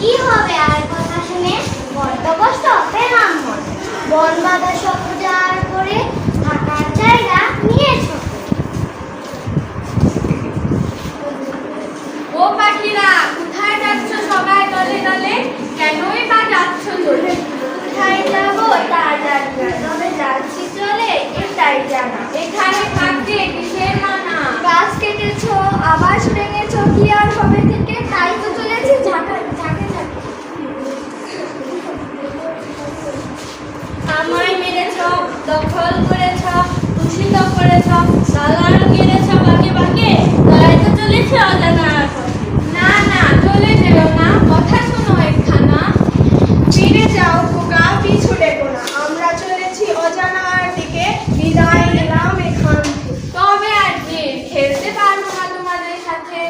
কি হবে আর কথা শুনে কষ্ট পেলাম মনে বন বাঁধা সব উজাড় করে থাকার জায়গা নিয়েছ? ও পাখিরা কোথায় যাচ্ছ সবাই দলে দলে? কেনই বা যাচ্ছ চলে কোথায় যাব তা জানি না তবে যাচ্ছি চলে এটাই জানা। এখানে দখল করেছ দূষিত করেছ দালান গেড়েছ বাগে বাগে তাই তো চলেছে অজানা। না না চলে যেও না কথা শোনো একখানা। ফিরে যাও খোকা পিছু ডেকো না। আমরা চলেছি অজানার দিকে বিদায় নিলাম এখান তবে আর কি খেলতে পারব না তোমাদের সাথে।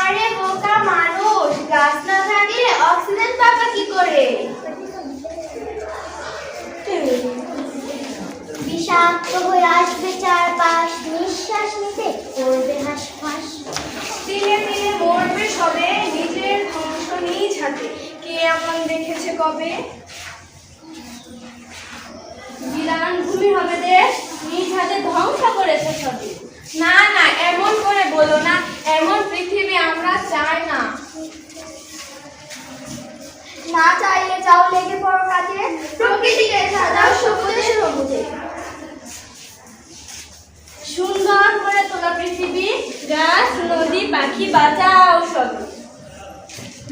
আরে বোকা মানুষ গাছ না থাকলে অক্সিজেন পাবা কি করে? বিষাক্ত হয়ে আসবে চারপাশ। নিঃশ্বাস নিতে করবে হাঁসফাঁস। দিনে দিনে মরবে সবে নিজের ধ্বংস নিজ হাতে। কে এমন দেখেছে কবে? বিরান ভূমি হবে দেশ নিজ হাতে ধ্বংস করেছে সবই না না এমন করে বলো না এমন পৃথিবী আমরা চাই না। না চাইলে যাও লেগে পড়ো কাজে। প্রকৃতিকে সাজাও সবুজে সবুজে সুন্দর করে তোলা পৃথিবী গাছ নদী পাখি বাঁচাও সব।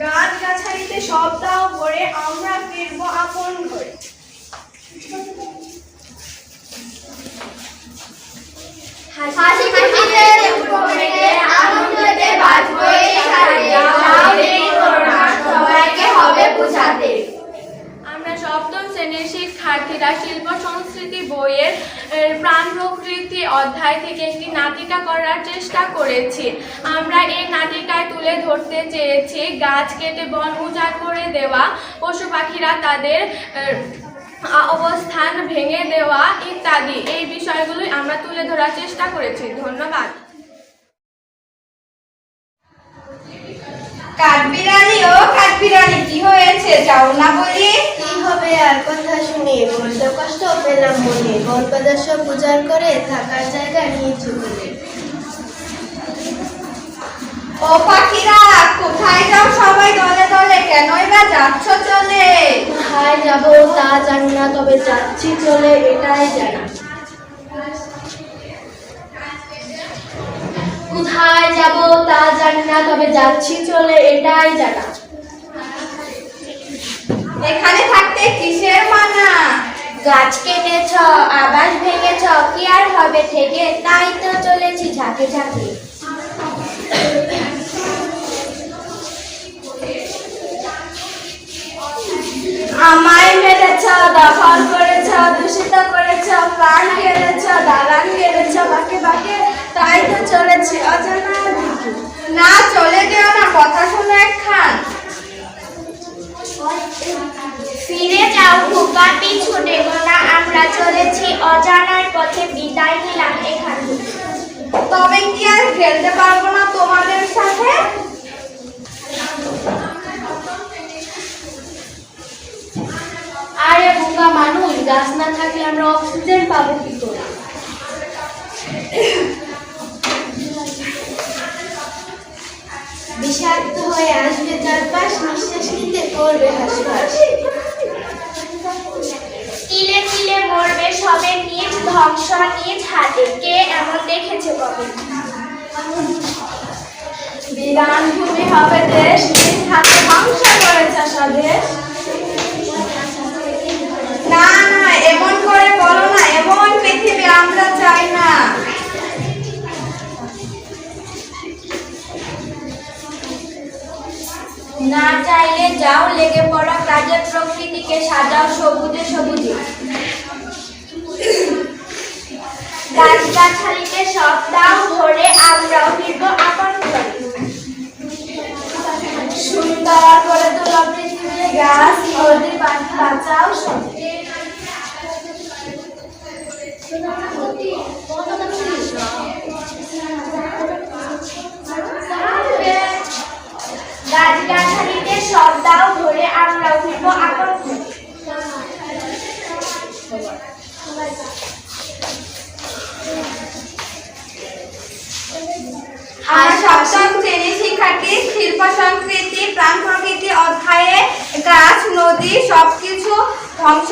গাছ গাছালিতে সব দাও করে আমরা ফিরব আপন করে। হাসি খুশিতে উপরে আনন্দতে বাঁচবো এই সাথে যাও লেগে পড়ো না সবাইকে হবে বুঝাতে আমরা সপ্তম শ্রেণির শিক্ষার্থীরা শিল্প সংস্কৃতি বইয়ের প্রাণ প্রকৃতি অধ্যায় থেকে একটি নাটিকা করার চেষ্টা করেছি। আমরা এই নাটিকায় তুলে ধরতে চেয়েছি, গাছ কেটে বন উজাড় করে দেওয়া, পশু পাখিরা তাদের অবস্থান ভেঙে দেওয়া ইত্যাদি। এই বিষয়গুলোই আমরা তুলে ধরার চেষ্টা করেছি। ধন্যবাদ। কাঠবিড়ালি ও কি হয়েছে? যাও না বলি। কি হবে আর কথা শুনে? বড্ড কষ্ট পেলাম মনে। গল্পদর্শ পূজার করে থাকার জায়গা নিয়েছি বলে। ও পাখিরা কোথায় যাও সবাই দলে দলে? কেনই বা যাচ্ছ চলে? কোথায় যাব তা জানি না তবে যাচ্ছি চলে এটাই জানা। কোথায় যাব তা জানি না তবে যাচ্ছি চলে এটাই জানা। এখানে থাকতে কিসের মানা? গাছ কেটেছ আবাস ভেঙেছ কি আর হবে থেকে? তাই তো চলেছি ঝাঁকে ঝাঁকে। আমায় মেরেছ অজানার পথে বিদায় নিলাম এখান। তবে কি আর খেলতে পারব না তোমাদের সাথে? আরে বোকা মানুষ, গাছ না থাকলে আমরা অক্সিজেন পাবো কি করে? বিষাক্ত হয়ে আসবে চারপাশ, নিঃশ্বাস ধ্বংস নিজ হাতে কে এমন দেখেছে কবে? বিরান ভূমি হবে দেশ, নিজ হাতে ধ্বংস করেছে স্বদেশ না না এমন করে বলো না, এমন পৃথিবী আমরা চাই না। না চাইলে যাও লেগে পড়া কাজে প্রকৃতিকে সাজাও সবুজে সবুজে। গাছগাছালিতে সব দাও ভরে আমরাও ফিরবো আপন সুন্দর করে তোলা পৃথিবীর গাছ, নদীর পানি বাঁচাও গাছগাছালিতে সব দাও ধরে আমরাও ফিরবো শিল্প সংস্কৃতি প্রাণ প্রকৃতি অধ্যায়ে গাছ নদী সবকিছু ধ্বংস